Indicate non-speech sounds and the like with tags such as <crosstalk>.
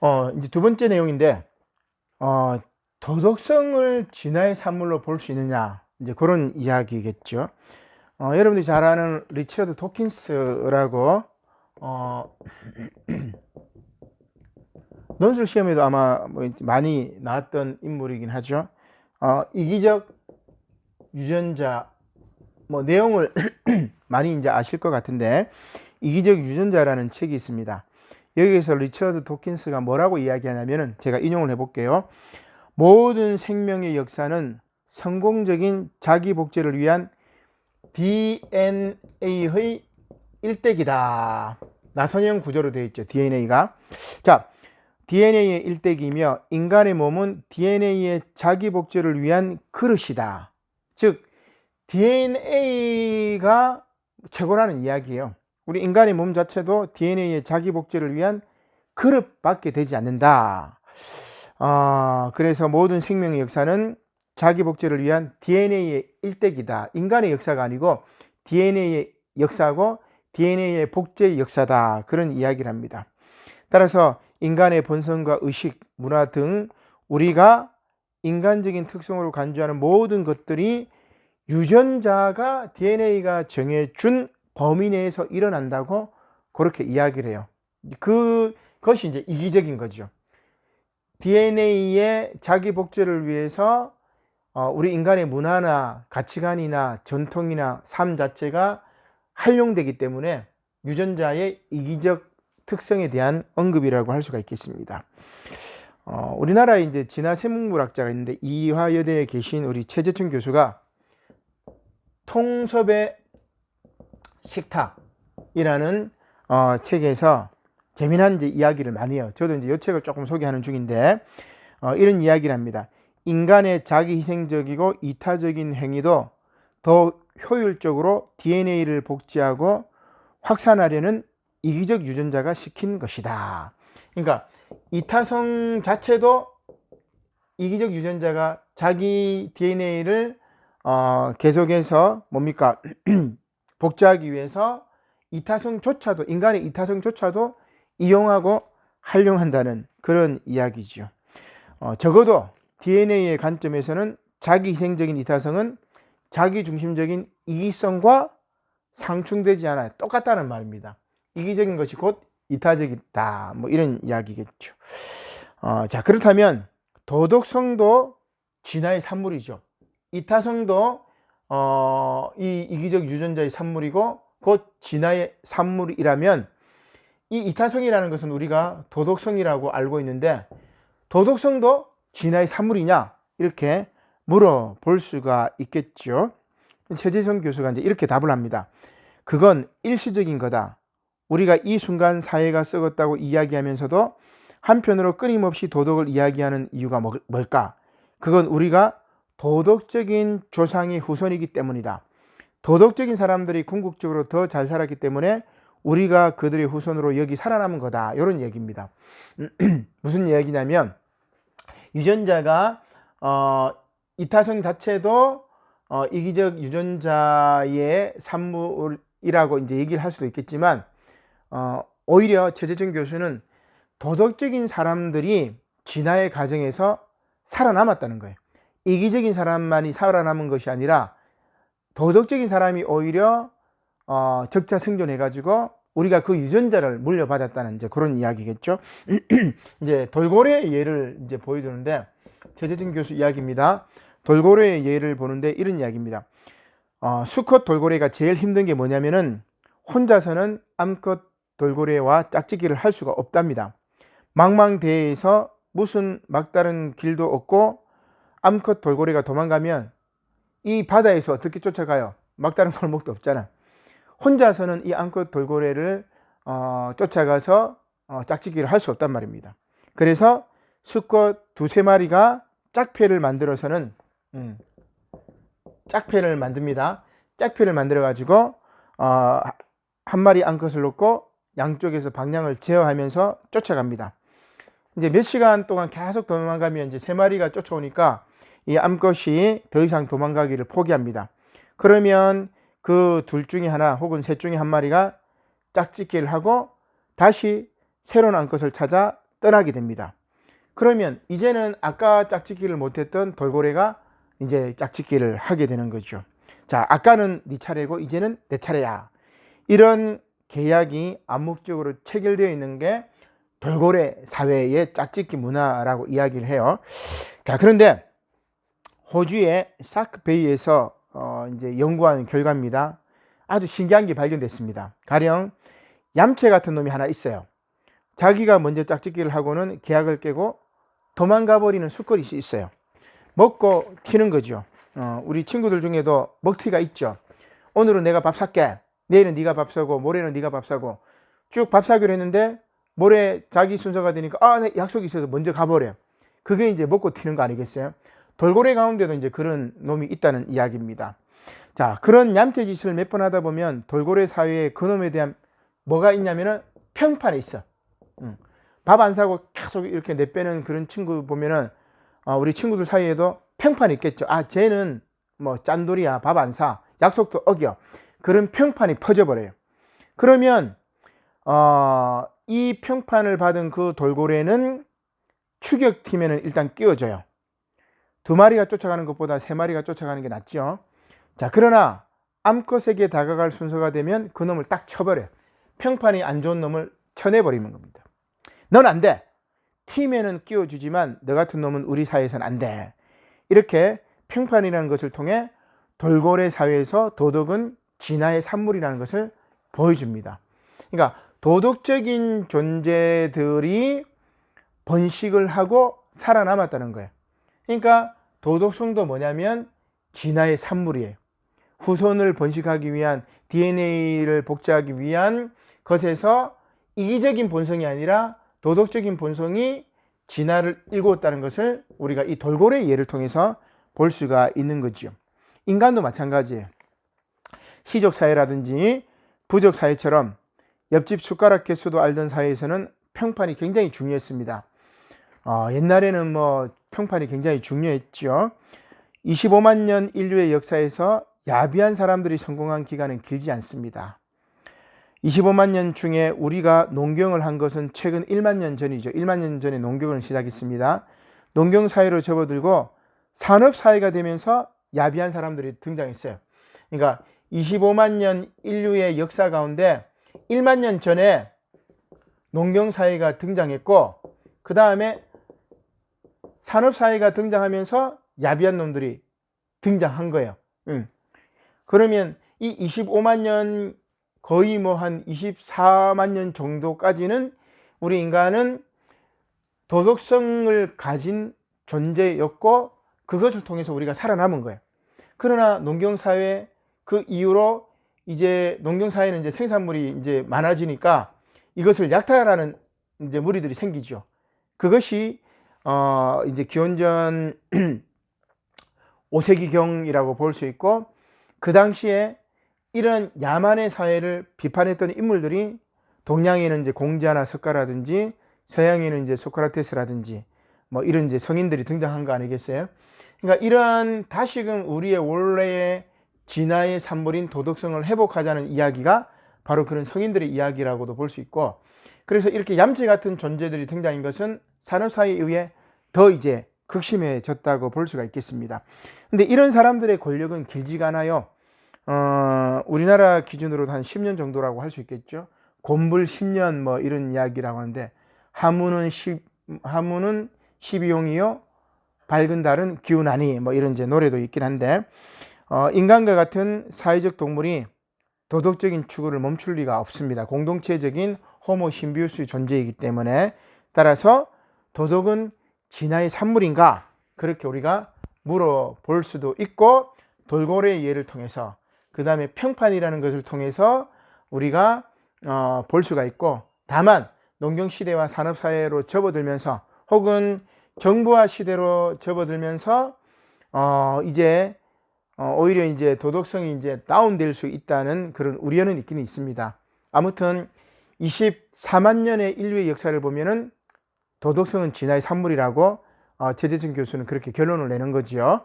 어, 이제 두 번째 내용인데, 어, 도덕성을 진화의 산물로 볼 수 있느냐. 이제 그런 이야기겠죠. 어, 여러분들이 잘 아는 리처드 토킨스라고, 어, <clears throat> 논술 시험에도 아마 뭐 많이 나왔던 인물이긴 하죠. 어, 이기적 유전자, 뭐 내용을 <clears throat> 많이 이제 아실 것 같은데, 이기적 유전자라는 책이 있습니다. 여기에서 리처드 도킨스가 뭐라고 이야기하냐면은 제가 인용을 해볼게요. 모든 생명의 역사는 성공적인 자기 복제를 위한 DNA의 일대기다. 나선형 구조로 되어 있죠. DNA가. 자, DNA의 일대기이며 인간의 몸은 DNA의 자기 복제를 위한 그릇이다. 즉 DNA가 최고라는 이야기예요. 우리 인간의 몸 자체도 DNA의 자기 복제를 위한 그릇밖에 되지 않는다. 어, 그래서 모든 생명의 역사는 자기 복제를 위한 DNA의 일대기다. 인간의 역사가 아니고 DNA의 역사고 DNA의 복제의 역사다. 그런 이야기를 합니다. 따라서 인간의 본성과 의식, 문화 등 우리가 인간적인 특성으로 간주하는 모든 것들이 유전자가 DNA가 정해준 범위 내에서 일어난다고 그렇게 이야기를 해요. 그, 그것이 이제 이기적인 거죠. DNA의 자기 복제를 위해서 어, 우리 인간의 문화나 가치관이나 전통이나 삶 자체가 활용되기 때문에 유전자의 이기적 특성에 대한 언급이라고 할 수가 있겠습니다. 어, 우리나라에 이제 진화 생물학자가 있는데 이화여대에 계신 우리 최재춘 교수가 통섭의 식탁이라는 어, 책에서 재미난 이제 이야기를 많이 해요. 저도 이제 이 책을 조금 소개하는 중인데 어, 이런 이야기를 합니다. 인간의 자기 희생적이고 이타적인 행위도 더 효율적으로 DNA를 복제하고 확산하려는 이기적 유전자가 시킨 것이다. 그러니까 이타성 자체도 이기적 유전자가 자기 DNA를 어, 계속해서 뭡니까 <clears throat> 복제하기 위해서 이타성조차도 인간의 이타성조차도 이용하고 활용한다는 그런 이야기죠. 어, 적어도 DNA의 관점에서는 자기 희생적인 이타성은 자기 중심적인 이기성과 상충되지 않아요. 똑같다는 말입니다. 이기적인 것이 곧 이타적이다. 뭐 이런 이야기겠죠. 어, 자, 그렇다면 도덕성도 진화의 산물이죠. 이타성도 어, 이 이기적 유전자의 산물이고 곧 진화의 산물이라면 이 이타성이라는 것은 우리가 도덕성이라고 알고 있는데 도덕성도 진화의 산물이냐 이렇게 물어볼 수가 있겠죠. 최재성 교수가 이제 이렇게 답을 합니다. 그건 일시적인 거다. 우리가 이 순간 사회가 썩었다고 이야기하면서도 한편으로 끊임없이 도덕을 이야기하는 이유가 뭐, 뭘까? 그건 우리가 도덕적인 조상의 후손이기 때문이다. 도덕적인 사람들이 궁극적으로 더 잘 살았기 때문에 우리가 그들의 후손으로 여기 살아남은 거다. 이런 얘기입니다. <clears throat> 무슨 이야기냐면 유전자가 어, 이타성 자체도 어, 이기적 유전자의 산물이라고 이제 얘기를 할 수도 있겠지만 어, 오히려 최재준 교수는 도덕적인 사람들이 진화의 과정에서 살아남았다는 거예요. 이기적인 사람만이 살아남은 것이 아니라 도덕적인 사람이 오히려 어, 적자 생존해가지고 우리가 그 유전자를 물려받았다는 이제 그런 이야기겠죠. <clears throat> 이제 돌고래의 예를 이제 보여주는데 최재진 교수 이야기입니다. 돌고래의 예를 보는데 이런 이야기입니다. 어, 수컷 돌고래가 제일 힘든 게 뭐냐면은 혼자서는 암컷 돌고래와 짝짓기를 할 수가 없답니다. 망망대해에서 무슨 막다른 길도 없고 암컷 돌고래가 도망가면 이 바다에서 어떻게 쫓아가요? 막다른 골목도 없잖아. 혼자서는 이 암컷 돌고래를 어, 쫓아가서 어, 짝짓기를 할 수 없단 말입니다. 그래서 수컷 두세 마리가 짝패를 만들어서는 음, 짝패를 만듭니다. 짝패를 만들어 가지고 어, 한 마리 암컷을 놓고 양쪽에서 방향을 제어하면서 쫓아갑니다. 이제 몇 시간 동안 계속 도망가면 이제 세 마리가 쫓아오니까 이 암컷이 더 이상 도망가기를 포기합니다. 그러면 그 둘 중에 하나 혹은 셋 중에 한 마리가 짝짓기를 하고 다시 새로운 암컷을 찾아 떠나게 됩니다. 그러면 이제는 아까 짝짓기를 못했던 돌고래가 이제 짝짓기를 하게 되는 거죠. 자, 아까는 네 차례고 이제는 내 차례야. 이런 계약이 암묵적으로 체결되어 있는 게 돌고래 사회의 짝짓기 문화라고 이야기를 해요. 자, 그런데 호주의 사크베이에서 어, 이제 연구한 결과입니다. 아주 신기한 게 발견됐습니다. 가령 얌체 같은 놈이 하나 있어요. 자기가 먼저 짝짓기를 하고는 계약을 깨고 도망가 버리는 수컷이 있어요. 먹고 튀는 거죠. 어, 우리 친구들 중에도 먹튀가 있죠. 오늘은 내가 밥 살게. 내일은 네가 밥 사고 모레는 네가 밥 사고 쭉 밥 사기로 했는데 모레 자기 순서가 되니까 아, 내 약속이 있어서 먼저 가버려. 그게 이제 먹고 튀는 거 아니겠어요? 돌고래 가운데도 이제 그런 놈이 있다는 이야기입니다. 자, 그런 얌체 짓을 몇 번 하다 보면 돌고래 사회에 그 놈에 대한 뭐가 있냐면은 평판이 있어. 밥안 사고 계속 이렇게 내빼는 그런 친구 보면은 어, 우리 친구들 사이에도 평판이 있겠죠. 아, 쟤는 뭐 짠돌이야. 밥 안 사. 약속도 어겨. 그런 평판이 퍼져버려요. 그러면 어, 이 평판을 받은 그 돌고래는 추격팀에는 일단 끼워져요. 두 마리가 쫓아가는 것보다 세 마리가 쫓아가는 게 낫죠. 자, 그러나 암컷에게 다가갈 순서가 되면 그 놈을 딱 쳐버려. 요 평판이 안 좋은 놈을 쳐내버리는 겁니다. 넌 안 돼. 팀에는 끼워주지만 너 같은 놈은 우리 사회에서는 안 돼. 이렇게 평판이라는 것을 통해 돌고래 사회에서 도덕은 진화의 산물이라는 것을 보여줍니다. 그러니까 도덕적인 존재들이 번식을 하고 살아남았다는 거예요. 그러니까 도덕성도 뭐냐면 진화의 산물이에요. 후손을 번식하기 위한 DNA를 복제하기 위한 것에서 이기적인 본성이 아니라 도덕적인 본성이 진화를 일구었다는 것을 우리가 이 돌고래의 예를 통해서 볼 수가 있는 거죠. 인간도 마찬가지예요. 시족 사회라든지 부족 사회처럼 옆집 숟가락 개수도 알던 사회에서는 평판이 굉장히 중요했습니다. 어, 옛날에는 뭐 평판이 굉장히 중요했죠. 25만 년 인류의 역사에서 야비한 사람들이 성공한 기간은 길지 않습니다. 25만 년 중에 우리가 농경을 한 것은 최근 1만 년 전이죠. 1만 년 전에 농경을 시작했습니다. 농경 사회로 접어들고 산업 사회가 되면서 야비한 사람들이 등장했어요. 그러니까 25만 년 인류의 역사 가운데 1만 년 전에 농경 사회가 등장했고 그 다음에 산업 사회가 등장하면서 야비한 놈들이 등장한 거예요. 응. 그러면 이 25만 년 거의 뭐 한 24만 년 정도까지는 우리 인간은 도덕성을 가진 존재였고 그것을 통해서 우리가 살아남은 거예요. 그러나 농경사회 그 이후로 이제 농경사회는 이제 생산물이 이제 많아지니까 이것을 약탈하는 이제 무리들이 생기죠. 그것이 어 이제 기원전 <clears throat> 5세기경이라고 볼 수 있고 그 당시에 이런 야만의 사회를 비판했던 인물들이 동양에는 이제 공자나 석가라든지 서양에는 이제 소크라테스라든지 뭐 이런 이제 성인들이 등장한 거 아니겠어요? 그러니까 이런 다시금 우리의 원래의 진화의 산물인 도덕성을 회복하자는 이야기가 바로 그런 성인들의 이야기라고도 볼 수 있고 그래서 이렇게 얌체 같은 존재들이 등장한 것은 산업사회에 의해 더 이제 극심해졌다고 볼 수가 있겠습니다. 근데 이런 사람들의 권력은 길지가 않아요. 어, 우리나라 기준으로 한 10년 정도라고 할 수 있겠죠. 곤불 10년 뭐 이런 이야기라고 하는데 하무는 10, 하무는 12용이요. 밝은 달은 기운하니 뭐 이런 이제 노래도 있긴 한데 어, 인간과 같은 사회적 동물이 도덕적인 추구를 멈출 리가 없습니다. 공동체적인 호모 신비우스의 존재이기 때문에 따라서 도덕은 진화의 산물인가 그렇게 우리가 물어볼 수도 있고 돌고래의 예를 통해서 그 다음에 평판이라는 것을 통해서 우리가 어, 볼 수가 있고 다만 농경 시대와 산업 사회로 접어들면서 혹은 정부화 시대로 접어들면서 어, 이제 어, 오히려 이제 도덕성이 이제 다운될 수 있다는 그런 우려는 있기는 있습니다. 아무튼 24만 년의 인류의 역사를 보면은 도덕성은 진화의 산물이라고 어, 최재천 교수는 그렇게 결론을 내는 거지요.